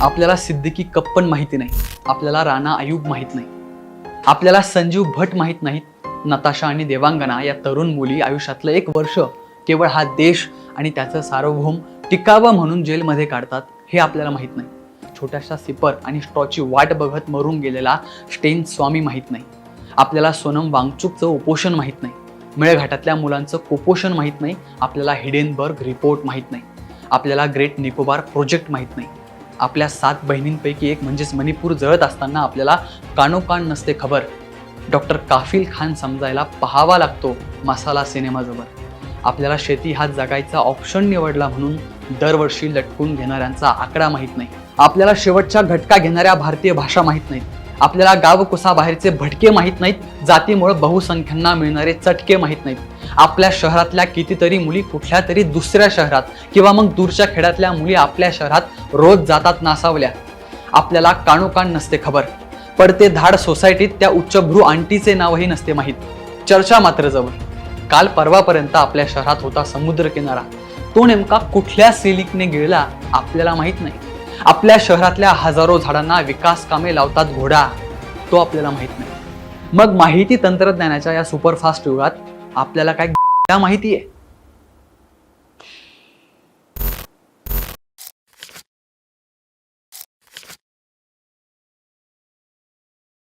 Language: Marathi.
आपल्याला सिद्दीकी कप्पन माहिती नाही. आपल्याला राणा आयुब माहीत नाही. आपल्याला संजीव भट माहीत नाहीत. नताशा आणि देवांगना या तरुण मुली आयुष्यातलं एक वर्ष केवळ हा देश आणि त्याचं सार्वभौम टिकावं म्हणून जेलमध्ये काढतात हे आपल्याला माहीत नाही. छोट्याशा सिपर आणि स्ट्रॉची वाट बघत मरून गेलेला स्टेन स्वामी माहीत नाही. आपल्याला सोनम वांगचुकचं उपोषण माहीत नाही. मेळघाटातल्या मुलांचं कुपोषण माहीत नाही. आपल्याला हिडेनबर्ग रिपोर्ट माहीत नाही. आपल्याला ग्रेट निकोबार प्रोजेक्ट माहीत नाही. आपल्या सात बहिणींपैकी एक म्हणजेच मणिपूर जळत असताना आपल्याला कानोकान नसते खबर. डॉक्टर काफिल खान समजायला पाहावा लागतो मसाला सिनेमाजवळ. आपल्याला शेती हा जगायचा ऑप्शन निवडला म्हणून दरवर्षी लटकून घेणाऱ्यांचा आकडा माहीत नाही. आपल्याला शेवटच्या घटका घेणाऱ्या भारतीय भाषा माहीत नाहीत. आपल्याला गावकुसाबाहेरचे भटके माहीत नाहीत जातीमुळे बहुसंख्यांना मिळणारे चटके माहीत नाहीत. आपल्या शहरातल्या कितीतरी मुली कुठल्या तरी दुसऱ्या शहरात किंवा मग दूरच्या खेड्यातल्या मुली आपल्या शहरात रोज जातात नासावल्या. आपल्याला काणोकाण नसते खबर. पडते धाड सोसायटीत त्या उच्चभ्रू आंटीचे नावही नसते माहीत. चर्चा मात्र जवळ. काल परवापर्यंत आपल्या शहरात होता समुद्र किनारा तो नेमका कुठल्या सिलिकने गिळला आपल्याला माहीत नाही. आपल्या शहरातल्या हजारो झाडांना विकास कामे लावतात घोडा. तो आपल्याला माहीत नाही. मग माहिती तंत्रज्ञानाच्या या सुपरफास्ट युगात आपल्याला काय माहिती आहे